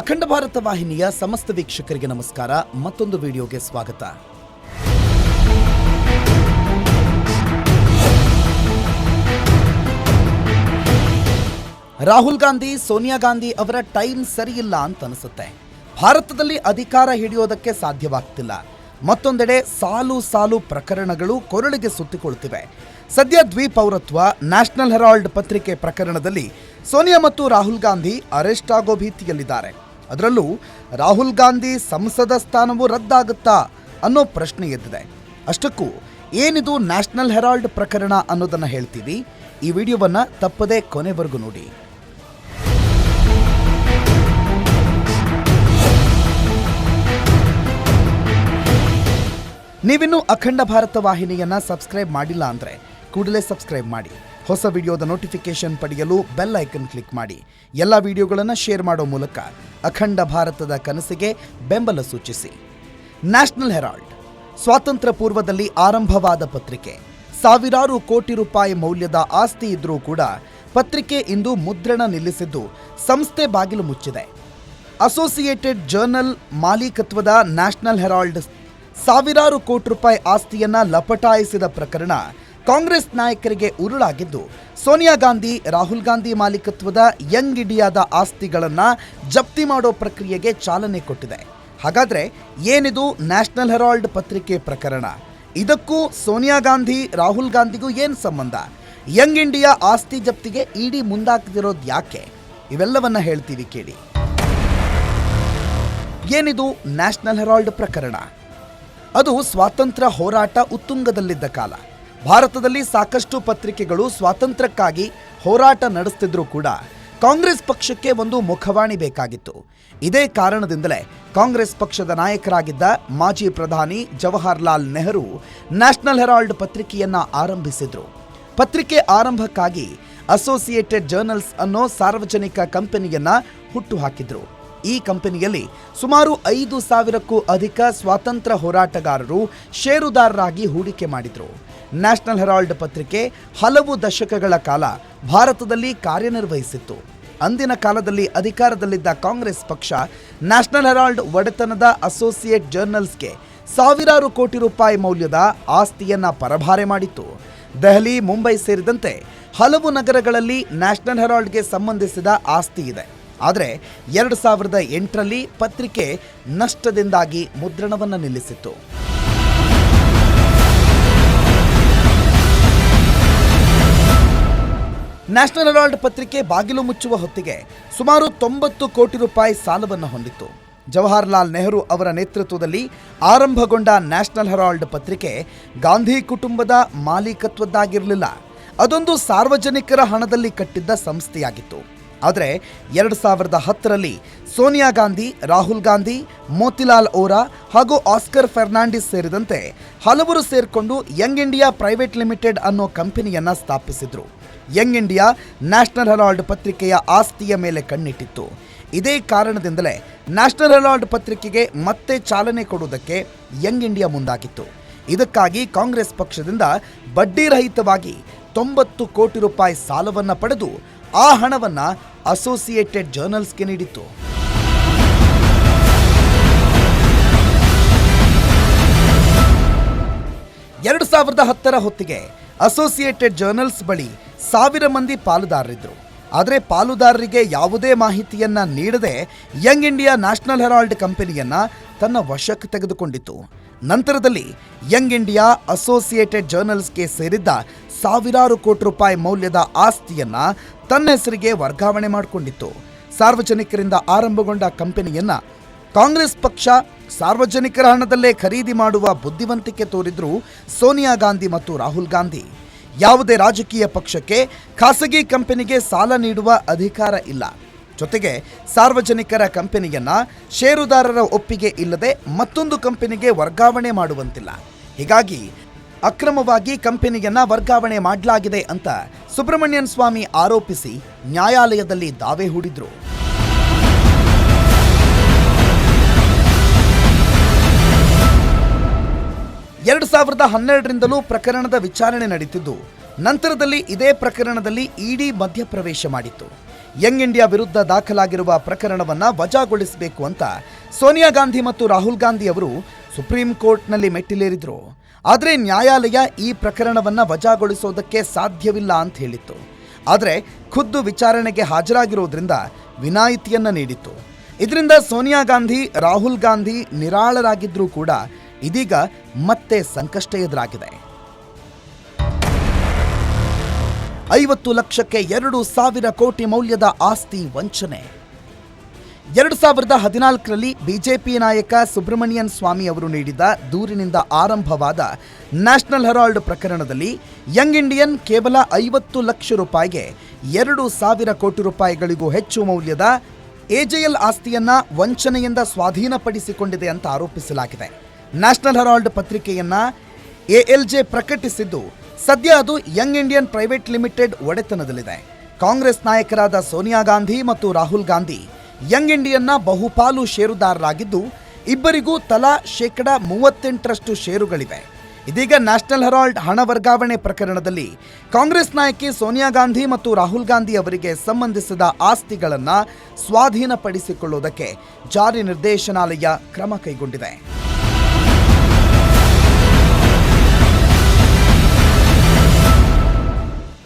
ಅಖಂಡ ಭಾರತ ವಾಹಿನಿಯ ಸಮಸ್ತ ವೀಕ್ಷಕರಿಗೆ ನಮಸ್ಕಾರ. ಮತ್ತೊಂದು ವಿಡಿಯೋಗೆ ಸ್ವಾಗತ. ರಾಹುಲ್ ಗಾಂಧಿ, ಸೋನಿಯಾ ಗಾಂಧಿ ಅವರ ಟೈಮ್ ಸರಿಯಿಲ್ಲ ಅಂತ ಅನಿಸುತ್ತೆ ಭಾರತದಲ್ಲಿ ಅಧಿಕಾರ ಹಿಡಿಯೋದಕ್ಕೆ ಸಾಧ್ಯವಾಗ್ತಿಲ್ಲ. ಮತ್ತೊಂದೆಡೆ ಸಾಲು ಸಾಲು ಪ್ರಕರಣಗಳು ಕೊರಳಿಗೆ ಸುತ್ತಿಕೊಳ್ಳುತ್ತಿವೆ ಸದ್ಯ ದ್ವಿಪೌರತ್ವ, ನ್ಯಾಷನಲ್ ಹೆರಾಲ್ಡ್ ಪತ್ರಿಕೆ ಪ್ರಕರಣದಲ್ಲಿ ಸೋನಿಯಾ ಮತ್ತು ರಾಹುಲ್ ಗಾಂಧಿ ಅರೆಸ್ಟ್ ಆಗೋ ಭೀತಿಯಲ್ಲಿದ್ದಾರೆ. ಅದರಲ್ಲೂ ರಾಹುಲ್ ಗಾಂಧಿ ಸಂಸದ ಸ್ಥಾನವು ರದ್ದಾಗುತ್ತಾ ಅನ್ನೋ ಪ್ರಶ್ನೆ ಎದ್ದಿದೆ. ಅಷ್ಟಕ್ಕೂ ಏನಿದು ನ್ಯಾಷನಲ್ ಹೆರಾಲ್ಡ್ ಪ್ರಕರಣ ಅನ್ನೋದನ್ನ ಹೇಳ್ತೀವಿ. ಈ ವಿಡಿಯೋವನ್ನ ತಪ್ಪದೇ ಕೊನೆವರೆಗೂ ನೋಡಿ. ನೀವಿನ್ನೂ ಅಖಂಡ ಭಾರತ ವಾಹಿನಿಯನ್ನ ಸಬ್ಸ್ಕ್ರೈಬ್ ಮಾಡಿಲ್ಲ ಅಂದ್ರೆ ಕೂಡಲೇ ಸಬ್ಸ್ಕ್ರೈಬ್ ಮಾಡಿ. ಹೊಸ ವಿಡಿಯೋದ ನೋಟಿಫಿಕೇಶನ್ ಪಡೆಯಲು ಬೆಲ್ ಐಕನ್ ಕ್ಲಿಕ್ ಮಾಡಿ. ಎಲ್ಲ ವಿಡಿಯೋಗಳನ್ನು ಶೇರ್ ಮಾಡೋ ಮೂಲಕ ಅಖಂಡ ಭಾರತದ ಕನಸಿಗೆ ಬೆಂಬಲ ಸೂಚಿಸಿ. ನ್ಯಾಷನಲ್ ಹೆರಾಲ್ಡ್ ಸ್ವಾತಂತ್ರ್ಯ ಪೂರ್ವದಲ್ಲಿ ಆರಂಭವಾದ ಪತ್ರಿಕೆ. ಸಾವಿರಾರು ಕೋಟಿ ರೂಪಾಯಿ ಮೌಲ್ಯದ ಆಸ್ತಿ ಇದ್ರೂ ಕೂಡ ಪತ್ರಿಕೆ ಇಂದು ಮುದ್ರಣ ನಿಲ್ಲಿಸಿದ್ದು ಸಂಸ್ಥೆ ಬಾಗಿಲು ಮುಚ್ಚಿದೆ. ಅಸೋಸಿಯೇಟೆಡ್ ಜರ್ನಲ್ ಮಾಲೀಕತ್ವದ ನ್ಯಾಷನಲ್ ಹೆರಾಲ್ಡ್ ಸಾವಿರಾರು ಕೋಟಿ ರೂಪಾಯಿ ಆಸ್ತಿಯನ್ನ ಲಪಟಾಯಿಸಿದ ಪ್ರಕರಣ ಕಾಂಗ್ರೆಸ್ ನಾಯಕರಿಗೆ ಉರುಳಾಗಿದ್ದು, ಸೋನಿಯಾ ಗಾಂಧಿ, ರಾಹುಲ್ ಗಾಂಧಿ ಮಾಲೀಕತ್ವದ ಯಂಗ್ ಇಂಡಿಯಾದ ಆಸ್ತಿಗಳನ್ನು ಜಪ್ತಿ ಮಾಡೋ ಪ್ರಕ್ರಿಯೆಗೆ ಚಾಲನೆ ಕೊಟ್ಟಿದೆ. ಹಾಗಾದ್ರೆ ಏನಿದು ನ್ಯಾಷನಲ್ ಹೆರಾಲ್ಡ್ ಪತ್ರಿಕೆ ಪ್ರಕರಣ? ಇದಕ್ಕೂ ಸೋನಿಯಾ ಗಾಂಧಿ, ರಾಹುಲ್ ಗಾಂಧಿಗೂ ಏನು ಸಂಬಂಧ? ಯಂಗ್ ಇಂಡಿಯಾ ಆಸ್ತಿ ಜಪ್ತಿಗೆ ಇಡಿ ಮುಂದಾಕದಿರೋದು ಯಾಕೆ? ಇವೆಲ್ಲವನ್ನ ಹೇಳ್ತೀವಿ ಕೇಳಿ. ಏನಿದು ನ್ಯಾಷನಲ್ ಹೆರಾಲ್ಡ್ ಪ್ರಕರಣ? ಅದು ಸ್ವಾತಂತ್ರ್ಯ ಹೋರಾಟ ಉತ್ತುಂಗದಲ್ಲಿದ್ದ ಕಾಲ. ಭಾರತದಲ್ಲಿ ಸಾಕಷ್ಟು ಪತ್ರಿಕೆಗಳು ಸ್ವಾತಂತ್ರ್ಯಕ್ಕಾಗಿ ಹೋರಾಟ ನಡೆಸ್ತಿದ್ರು ಕೂಡ. ಕಾಂಗ್ರೆಸ್ ಪಕ್ಷಕ್ಕೆ ಒಂದು ಮುಖವಾಣಿ ಬೇಕಾಗಿತ್ತು. ಇದೇ ಕಾರಣದಿಂದಲೇ ಕಾಂಗ್ರೆಸ್ ಪಕ್ಷದ ನಾಯಕರಾಗಿದ್ದ ಮಾಜಿ ಪ್ರಧಾನಿ ಜವಾಹರ್ಲಾಲ್ ನೆಹರು ನ್ಯಾಷನಲ್ ಹೆರಾಲ್ಡ್ ಪತ್ರಿಕೆಯನ್ನ ಆರಂಭಿಸಿದ್ರು. ಪತ್ರಿಕೆ ಆರಂಭಕ್ಕಾಗಿ ಅಸೋಸಿಯೇಟೆಡ್ ಜರ್ನಲ್ಸ್ ಅನ್ನೋ ಸಾರ್ವಜನಿಕ ಕಂಪನಿಯನ್ನ ಹುಟ್ಟುಹಾಕಿದ್ರು ಈ ಕಂಪನಿಯಲ್ಲಿ ಸುಮಾರು ಐದು ಸಾವಿರಕ್ಕೂ ಅಧಿಕ ಸ್ವಾತಂತ್ರ್ಯ ಹೋರಾಟಗಾರರು ಷೇರುದಾರರಾಗಿ ಹೂಡಿಕೆ ಮಾಡಿದರು. ನ್ಯಾಷನಲ್ ಹೆರಾಲ್ಡ್ ಪತ್ರಿಕೆ ಹಲವು ದಶಕಗಳ ಕಾಲ ಭಾರತದಲ್ಲಿ ಕಾರ್ಯನಿರ್ವಹಿಸಿತ್ತು. ಅಂದಿನ ಕಾಲದಲ್ಲಿ ಅಧಿಕಾರದಲ್ಲಿದ್ದ ಕಾಂಗ್ರೆಸ್ ಪಕ್ಷ ನ್ಯಾಷನಲ್ ಹೆರಾಲ್ಡ್ ಒಡೆತನದ ಅಸೋಸಿಯೇಟ್ ಜರ್ನಲ್ಸ್ಗೆ ಸಾವಿರಾರು ಕೋಟಿ ರೂಪಾಯಿ ಮೌಲ್ಯದ ಆಸ್ತಿಯನ್ನ ಪರಭಾರೆ ಮಾಡಿತ್ತು. ದೆಹಲಿ, ಮುಂಬೈ ಸೇರಿದಂತೆ ಹಲವು ನಗರಗಳಲ್ಲಿ ನ್ಯಾಷನಲ್ ಹೆರಾಲ್ಡ್ಗೆ ಸಂಬಂಧಿಸಿದ ಆಸ್ತಿ ಇದೆ. ಆದರೆ ಎರಡು ಸಾವಿರದ ಎಂಟರಲ್ಲಿ ಪತ್ರಿಕೆ ನಷ್ಟದಿಂದಾಗಿ ಮುದ್ರಣವನ್ನು ನಿಲ್ಲಿಸಿತ್ತು. ನ್ಯಾಷನಲ್ ಹೆರಾಲ್ಡ್ ಪತ್ರಿಕೆ ಬಾಗಿಲು ಮುಚ್ಚುವ ಹೊತ್ತಿಗೆ ಸುಮಾರು ತೊಂಬತ್ತು ಕೋಟಿ ರೂಪಾಯಿ ಸಾಲವನ್ನು ಹೊಂದಿತ್ತು. ಜವಾಹರ್ಲಾಲ್ ನೆಹರು ಅವರ ನೇತೃತ್ವದಲ್ಲಿ ಆರಂಭಗೊಂಡ ನ್ಯಾಷನಲ್ ಹೆರಾಲ್ಡ್ ಪತ್ರಿಕೆ ಗಾಂಧಿ ಕುಟುಂಬದ ಮಾಲೀಕತ್ವದ್ದಾಗಿರಲಿಲ್ಲ. ಅದೊಂದು ಸಾರ್ವಜನಿಕರ ಹಣದಲ್ಲಿ ಕಟ್ಟಿದ್ದ ಸಂಸ್ಥೆಯಾಗಿತ್ತು. ಆದರೆ ಎರಡು ಸಾವಿರದ ಹತ್ತರಲ್ಲಿ ಸೋನಿಯಾ ಗಾಂಧಿ, ರಾಹುಲ್ ಗಾಂಧಿ, ಮೋತಿಲಾಲ್ ಓರಾ ಹಾಗೂ ಆಸ್ಕರ್ ಫೆರ್ನಾಂಡಿಸ್ ಸೇರಿದಂತೆ ಹಲವರು ಸೇರಿಕೊಂಡು ಯಂಗ್ ಇಂಡಿಯಾ ಪ್ರೈವೇಟ್ ಲಿಮಿಟೆಡ್ ಅನ್ನೋ ಕಂಪನಿಯನ್ನು ಸ್ಥಾಪಿಸಿದ್ರು. ಯಂಗ್ ಇಂಡಿಯಾ ನ್ಯಾಷನಲ್ ಹೆರಾಲ್ಡ್ ಪತ್ರಿಕೆಯ ಆಸ್ತಿಯ ಮೇಲೆ ಕಣ್ಣಿಟ್ಟಿತ್ತು. ಇದೇ ಕಾರಣದಿಂದಲೇ ನ್ಯಾಷನಲ್ ಹೆರಾಲ್ಡ್ ಪತ್ರಿಕೆಗೆ ಮತ್ತೆ ಚಾಲನೆ ಕೊಡುವುದಕ್ಕೆ ಯಂಗ್ ಇಂಡಿಯಾ ಮುಂದಾಗಿತ್ತು. ಇದಕ್ಕಾಗಿ ಕಾಂಗ್ರೆಸ್ ಪಕ್ಷದಿಂದ ಬಡ್ಡಿರಹಿತವಾಗಿ ತೊಂಬತ್ತು ಕೋಟಿ ರೂಪಾಯಿ ಸಾಲವನ್ನು ಪಡೆದು ಆ ಹಣವನ್ನು ಅಸೋಸಿಯೇಟೆಡ್ ಜರ್ನಲ್ಸ್ಗೆ ನೀಡಿತ್ತು. ಎರಡು ಸಾವಿರದ ಹತ್ತರ ಹೊತ್ತಿಗೆ ಅಸೋಸಿಯೇಟೆಡ್ ಜರ್ನಲ್ಸ್ ಬಳಿ ಸಾವಿರ ಮಂದಿ ಪಾಲುದಾರರಿದ್ದರು ಆದರೆ ಪಾಲುದಾರರಿಗೆ ಯಾವುದೇ ಮಾಹಿತಿಯನ್ನ ನೀಡದೆ ಯಂಗ್ ಇಂಡಿಯಾ ನ್ಯಾಷನಲ್ ಹೆರಾಲ್ಡ್ ಕಂಪನಿಯನ್ನ ತನ್ನ ವಶಕ್ಕೆ ತೆಗೆದುಕೊಂಡಿತು ನಂತರದಲ್ಲಿ ಯಂಗ್ ಇಂಡಿಯಾ ಅಸೋಸಿಯೇಟೆಡ್ ಜರ್ನಲ್ಸ್ಗೆ ಸೇರಿದ್ದ ಸಾವಿರಾರು ಕೋಟಿ ರೂಪಾಯಿ ಮೌಲ್ಯದ ಆಸ್ತಿಯನ್ನ ತನ್ನ ಹೆಸರಿಗೆ ವರ್ಗಾವಣೆ ಮಾಡಿಕೊಂಡಿತ್ತು. ಸಾರ್ವಜನಿಕರಿಂದ ಆರಂಭಗೊಂಡ ಕಂಪನಿಯನ್ನ ಕಾಂಗ್ರೆಸ್ ಪಕ್ಷ ಸಾರ್ವಜನಿಕರ ಹಣದಲ್ಲೇ ಖರೀದಿ ಮಾಡುವ ಬುದ್ಧಿವಂತಿಕೆ ತೋರಿದ್ರು ಸೋನಿಯಾ ಗಾಂಧಿ ಮತ್ತು ರಾಹುಲ್ ಗಾಂಧಿ. ಯಾವುದೇ ರಾಜಕೀಯ ಪಕ್ಷಕ್ಕೆ ಖಾಸಗಿ ಕಂಪನಿಗೆ ಸಾಲ ನೀಡುವ ಅಧಿಕಾರ ಇಲ್ಲ. ಜೊತೆಗೆ ಸಾರ್ವಜನಿಕರ ಕಂಪನಿಯನ್ನ ಷೇರುದಾರರ ಒಪ್ಪಿಗೆ ಇಲ್ಲದೆ ಮತ್ತೊಂದು ಕಂಪನಿಗೆ ವರ್ಗಾವಣೆ ಮಾಡುವಂತಿಲ್ಲ. ಹೀಗಾಗಿ ಅಕ್ರಮವಾಗಿ ಕಂಪನಿಯನ್ನ ವರ್ಗಾವಣೆ ಮಾಡಲಾಗಿದೆ ಅಂತ ಸುಬ್ರಹ್ಮಣ್ಯನ್ ಸ್ವಾಮಿ ಆರೋಪಿಸಿ ನ್ಯಾಯಾಲಯದಲ್ಲಿ ದಾವೆ ಹೂಡಿದ್ರು. ಎರಡು ಸಾವಿರದ ಹನ್ನೆರಡರಿಂದಲೂ ಪ್ರಕರಣದ ವಿಚಾರಣೆ ನಡೀತಿದ್ದು, ನಂತರದಲ್ಲಿ ಇದೇ ಪ್ರಕರಣದಲ್ಲಿ ಇಡಿ ಮಧ್ಯಪ್ರವೇಶ ಮಾಡಿತ್ತು. ಯಂಗ್ ಇಂಡಿಯಾ ವಿರುದ್ಧ ದಾಖಲಾಗಿರುವ ಪ್ರಕರಣವನ್ನ ವಜಾಗೊಳಿಸಬೇಕು ಅಂತ ಸೋನಿಯಾ ಗಾಂಧಿ ಮತ್ತು ರಾಹುಲ್ ಗಾಂಧಿ ಅವರು ಸುಪ್ರೀಂ ಕೋರ್ಟ್ನಲ್ಲಿ ಮೆಟ್ಟಿಲೇರಿದ್ರು. ಆದರೆ ನ್ಯಾಯಾಲಯ ಈ ಪ್ರಕರಣವನ್ನ ವಜಾಗೊಳಿಸೋದಕ್ಕೆ ಸಾಧ್ಯವಿಲ್ಲ ಅಂತ ಹೇಳಿತ್ತು. ಆದರೆ ಖುದ್ದು ವಿಚಾರಣೆಗೆ ಹಾಜರಾಗಿರೋದ್ರಿಂದ ವಿನಾಯಿತಿಯನ್ನ ನೀಡಿತ್ತು. ಇದರಿಂದ ಸೋನಿಯಾ ಗಾಂಧಿ, ರಾಹುಲ್ ಗಾಂಧಿ ನಿರಾಳರಾಗಿದ್ರೂ ಕೂಡ ಇದೀಗ ಮತ್ತೆ ಸಂಕಷ್ಟ ಎದುರಾಗಿದೆ. ಐವತ್ತು ಲಕ್ಷಕ್ಕೆ ಎರಡು ಸಾವಿರ ಕೋಟಿ ಮೌಲ್ಯದ ಆಸ್ತಿ ವಂಚನೆ. ಎರಡು ಸಾವಿರದ ಹದಿನಾಲ್ಕರಲ್ಲಿ ಬಿಜೆಪಿ ನಾಯಕ ಸುಬ್ರಹ್ಮಣ್ಯನ್ ಸ್ವಾಮಿ ಅವರು ನೀಡಿದ ದೂರಿನಿಂದ ಆರಂಭವಾದ ನ್ಯಾಷನಲ್ ಹೆರಾಲ್ಡ್ ಪ್ರಕರಣದಲ್ಲಿ ಯಂಗ್ ಇಂಡಿಯನ್ ಕೇವಲ ಐವತ್ತು ಲಕ್ಷ ರೂಪಾಯಿಗೆ ಎರಡು ಸಾವಿರ ಕೋಟಿ ರೂಪಾಯಿಗಳಿಗೂ ಹೆಚ್ಚು ಮೌಲ್ಯದ ಎಜೆಎಲ್ ಆಸ್ತಿಯನ್ನ ವಂಚನೆಯಿಂದ ಸ್ವಾಧೀನಪಡಿಸಿಕೊಂಡಿದೆ ಅಂತ ಆರೋಪಿಸಲಾಗಿದೆ. ನ್ಯಾಷನಲ್ ಹೆರಾಲ್ಡ್ ಪತ್ರಿಕೆಯನ್ನ ಎಎಲ್ಜೆ ಪ್ರಕಟಿಸಿದ್ದು, ಸದ್ಯ ಅದು ಯಂಗ್ ಇಂಡಿಯನ್ ಪ್ರೈವೇಟ್ ಲಿಮಿಟೆಡ್ ಒಡೆತನದಲ್ಲಿದೆ. ಕಾಂಗ್ರೆಸ್ ನಾಯಕರಾದ ಸೋನಿಯಾ ಗಾಂಧಿ ಮತ್ತು ರಾಹುಲ್ ಗಾಂಧಿ ಯಂಗ್ ಇಂಡಿಯನ್ನ ಬಹುಪಾಲು ಷೇರುದಾರರಾಗಿದ್ದು, ಇಬ್ಬರಿಗೂ ತಲಾ ಶೇಕಡ ಮೂವತ್ತೆಂಟರಷ್ಟು ಷೇರುಗಳಿವೆ. ಇದೀಗ ನ್ಯಾಷನಲ್ ಹೆರಾಲ್ಡ್ ಹಣ ವರ್ಗಾವಣೆ ಪ್ರಕರಣದಲ್ಲಿ ಕಾಂಗ್ರೆಸ್ ನಾಯಕಿ ಸೋನಿಯಾ ಗಾಂಧಿ ಮತ್ತು ರಾಹುಲ್ ಗಾಂಧಿ ಅವರಿಗೆ ಸಂಬಂಧಿಸಿದ ಆಸ್ತಿಗಳನ್ನು ಸ್ವಾಧೀನಪಡಿಸಿಕೊಳ್ಳುವುದಕ್ಕೆ ಜಾರಿ ನಿರ್ದೇಶನಾಲಯ ಕ್ರಮ ಕೈಗೊಂಡಿದೆ.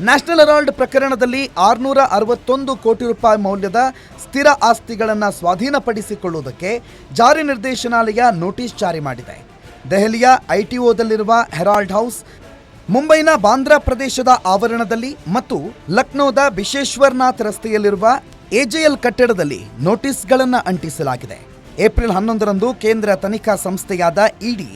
ನ್ಯಾಷನಲ್ ಹೆರಾಲ್ಡ್ ಪ್ರಕರಣದಲ್ಲಿ ಆರುನೂರ ಅರವತ್ತೊಂದು ಕೋಟಿ ರೂಪಾಯಿ ಮೌಲ್ಯದ ಸ್ಥಿರ ಆಸ್ತಿಗಳನ್ನು ಸ್ವಾಧೀನಪಡಿಸಿಕೊಳ್ಳುವುದಕ್ಕೆ ಜಾರಿ ನಿರ್ದೇಶನಾಲಯ ನೋಟಿಸ್ ಜಾರಿ ಮಾಡಿದೆ. ದೆಹಲಿಯ ಐಟಿಒದಲ್ಲಿರುವ ಹೆರಾಲ್ಡ್ ಹೌಸ್, ಮುಂಬೈನ ಬಾಂದ್ರಾ ಪ್ರದೇಶದ ಆವರಣದಲ್ಲಿ ಮತ್ತು ಲಕ್ನೋದ ಬಿಶೇಶ್ವರ್ನಾಥ್ ರಸ್ತೆಯಲ್ಲಿರುವ ಎಜೆಎಲ್ ಕಟ್ಟಡದಲ್ಲಿ ನೋಟಿಸ್ಗಳನ್ನು ಅಂಟಿಸಲಾಗಿದೆ. ಏಪ್ರಿಲ್ ಹನ್ನೊಂದರಂದು ಕೇಂದ್ರ ತನಿಖಾ ಸಂಸ್ಥೆಯಾದ ಇಡಿ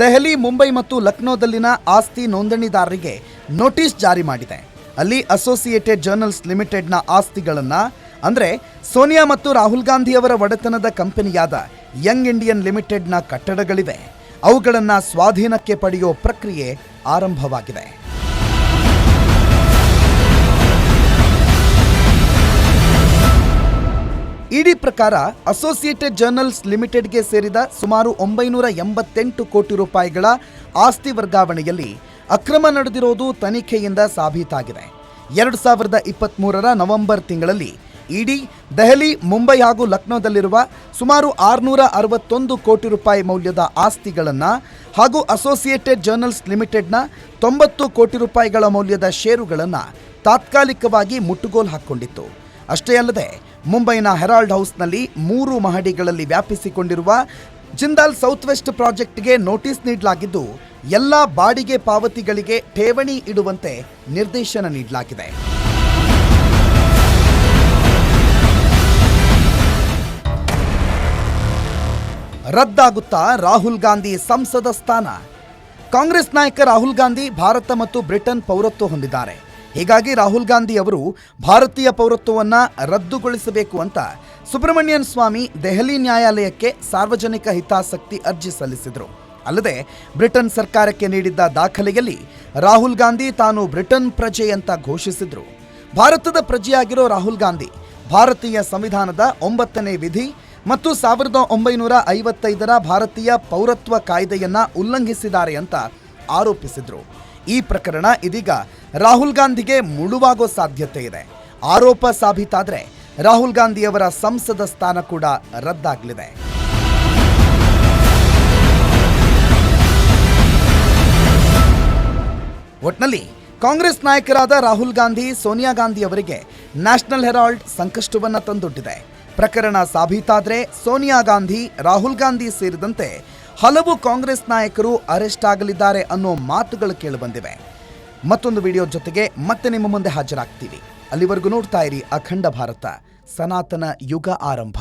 ದೆಹಲಿ, ಮುಂಬೈ ಮತ್ತು ಲಕ್ನೋದಲ್ಲಿನ ಆಸ್ತಿ ನೋಂದಣಿದಾರರಿಗೆ ನೋಟಿಸ್ ಜಾರಿ ಮಾಡಿದೆ. ಅಲ್ಲಿ ಅಸೋಸಿಯೇಟೆಡ್ ಜರ್ನಲ್ಸ್ ಲಿಮಿಟೆಡ್ನ ಆಸ್ತಿಗಳನ್ನು, ಅಂದರೆ ಸೋನಿಯಾ ಮತ್ತು ರಾಹುಲ್ ಗಾಂಧಿಯವರ ಒಡೆತನದ ಕಂಪನಿಯಾದ ಯಂಗ್ ಇಂಡಿಯನ್ ಲಿಮಿಟೆಡ್ನ ಕಟ್ಟಡಗಳಿವೆ. ಅವುಗಳನ್ನು ಸ್ವಾಧೀನಕ್ಕೆ ಪಡೆಯೋ ಪ್ರಕ್ರಿಯೆ ಆರಂಭವಾಗಿದೆ. ಇಡಿ ಪ್ರಕಾರ ಅಸೋಸಿಯೇಟೆಡ್ ಜರ್ನಲ್ಸ್ ಲಿಮಿಟೆಡ್ಗೆ ಸೇರಿದ ಸುಮಾರು ಒಂಬೈನೂರ ಎಂಬತ್ತೆಂಟು ಕೋಟಿ ರೂಪಾಯಿಗಳ ಆಸ್ತಿ ವರ್ಗಾವಣೆಯಲ್ಲಿ ಅಕ್ರಮ ನಡೆದಿರೋದು ತನಿಖೆಯಿಂದ ಸಾಬೀತಾಗಿದೆ. ಎರಡು ಸಾವಿರದ ಇಪ್ಪತ್ತ್ಮೂರರ ನವೆಂಬರ್ ತಿಂಗಳಲ್ಲಿ ಇಡಿ, ದೆಹಲಿ, ಮುಂಬೈ ಹಾಗೂ ಲಕ್ನೋದಲ್ಲಿರುವ ಸುಮಾರು ಆರುನೂರ ಅರವತ್ತೊಂದು ಕೋಟಿ ರೂಪಾಯಿ ಮೌಲ್ಯದ ಆಸ್ತಿಗಳನ್ನು ಹಾಗೂ ಅಸೋಸಿಯೇಟೆಡ್ ಜರ್ನಲ್ಸ್ ಲಿಮಿಟೆಡ್ನ ತೊಂಬತ್ತು ಕೋಟಿ ರೂಪಾಯಿಗಳ ಮೌಲ್ಯದ ಷೇರುಗಳನ್ನು ತಾತ್ಕಾಲಿಕವಾಗಿ ಮುಟ್ಟುಗೋಲು ಹಾಕ್ಕೊಂಡಿತ್ತು. ಅಷ್ಟೇ ಅಲ್ಲದೆ, ಮುಂಬೈನ ಹೆರಾಲ್ಡ್ ಹೌಸ್ನಲ್ಲಿ ಮೂರು ಮಹಡಿಗಳಲ್ಲಿ ವ್ಯಾಪಿಸಿಕೊಂಡಿರುವ ಜಿಂದಾಲ್ ಸೌತ್ ವೆಸ್ಟ್ ಪ್ರಾಜೆಕ್ಟ್ಗೆ ನೋಟಿಸ್ ನೀಡಲಾಗಿದ್ದು, ಎಲ್ಲ ಬಾಡಿಗೆ ಪಾವತಿಗಳಿಗೆ ಠೇವಣಿ ಇಡುವಂತೆ ನಿರ್ದೇಶನ ನೀಡಲಾಗಿದೆ. ರದ್ದಾಗುತ್ತಾ ರಾಹುಲ್ ಗಾಂಧಿ ಸಂಸದ ಸ್ಥಾನ. ಕಾಂಗ್ರೆಸ್ ನಾಯಕ ರಾಹುಲ್ ಗಾಂಧಿ ಭಾರತ ಮತ್ತು ಬ್ರಿಟನ್ ಪೌರತ್ವ ಹೊಂದಿದ್ದಾರೆ. ಹೀಗಾಗಿ ರಾಹುಲ್ ಗಾಂಧಿ ಅವರು ಭಾರತೀಯ ಪೌರತ್ವವನ್ನು ರದ್ದುಗೊಳಿಸಬೇಕು ಅಂತ ಸುಬ್ರಹ್ಮಣ್ಯನ್ ಸ್ವಾಮಿ ದೆಹಲಿ ನ್ಯಾಯಾಲಯಕ್ಕೆ ಸಾರ್ವಜನಿಕ ಹಿತಾಸಕ್ತಿ ಅರ್ಜಿ ಸಲ್ಲಿಸಿದರು. ಅಲ್ಲದೆ ಬ್ರಿಟನ್ ಸರ್ಕಾರಕ್ಕೆ ನೀಡಿದ್ದ ದಾಖಲೆಯಲ್ಲಿ ರಾಹುಲ್ ಗಾಂಧಿ ತಾನು ಬ್ರಿಟನ್ ಪ್ರಜೆ ಅಂತ ಘೋಷಿಸಿದ್ರು. ಭಾರತದ ಪ್ರಜೆಯಾಗಿರೋ ರಾಹುಲ್ ಗಾಂಧಿ ಭಾರತೀಯ ಸಂವಿಧಾನದ ಒಂಬತ್ತನೇ ವಿಧಿ ಮತ್ತು ಸಾವಿರದ ಒಂಬೈನೂರ ಐವತ್ತೈದರ ಭಾರತೀಯ ಪೌರತ್ವ ಕಾಯ್ದೆಯನ್ನ ಉಲ್ಲಂಘಿಸಿದ್ದಾರೆ ಅಂತ ಆರೋಪಿಸಿದ್ರು. ಈ ಪ್ರಕರಣ ಇದೀಗ ರಾಹುಲ್ ಗಾಂಧಿಗೆ ಮುಳುವಾಗೋ ಸಾಧ್ಯತೆ ಇದೆ. ಆರೋಪ ಸಾಬೀತಾದ್ರೆ ರಾಹುಲ್ ಗಾಂಧಿಯವರ ಸಂಸದ ಸ್ಥಾನ ಕೂಡ ರದ್ದಾಗಲಿದೆ. ಒಟ್ನಲ್ಲಿ ಕಾಂಗ್ರೆಸ್ ನಾಯಕರಾದ ರಾಹುಲ್ ಗಾಂಧಿ, ಸೋನಿಯಾ ಗಾಂಧಿ ಅವರಿಗೆ ನ್ಯಾಷನಲ್ ಹೆರಾಲ್ಡ್ ಸಂಕಷ್ಟವನ್ನ ತಂದೊಡ್ಡಿದೆ. ಪ್ರಕರಣ ಸಾಬೀತಾದರೆ ಸೋನಿಯಾ ಗಾಂಧಿ, ರಾಹುಲ್ ಗಾಂಧಿ ಸೇರಿದಂತೆ ಹಲವು ಕಾಂಗ್ರೆಸ್ ನಾಯಕರು ಅರೆಸ್ಟ್ ಆಗಲಿದ್ದಾರೆ ಅನ್ನೋ ಮಾತುಗಳು ಕೇಳಿಬಂದಿವೆ. ಮತ್ತೊಂದು ವಿಡಿಯೋ ಜೊತೆಗೆ ಮತ್ತೆ ನಿಮ್ಮ ಮುಂದೆ ಹಾಜರಾಗ್ತೀವಿ. ಅಲ್ಲಿವರೆಗೂ ನೋಡ್ತಾ ಇರಿ ಅಖಂಡ ಭಾರತ, ಸನಾತನ ಯುಗ ಆರಂಭ.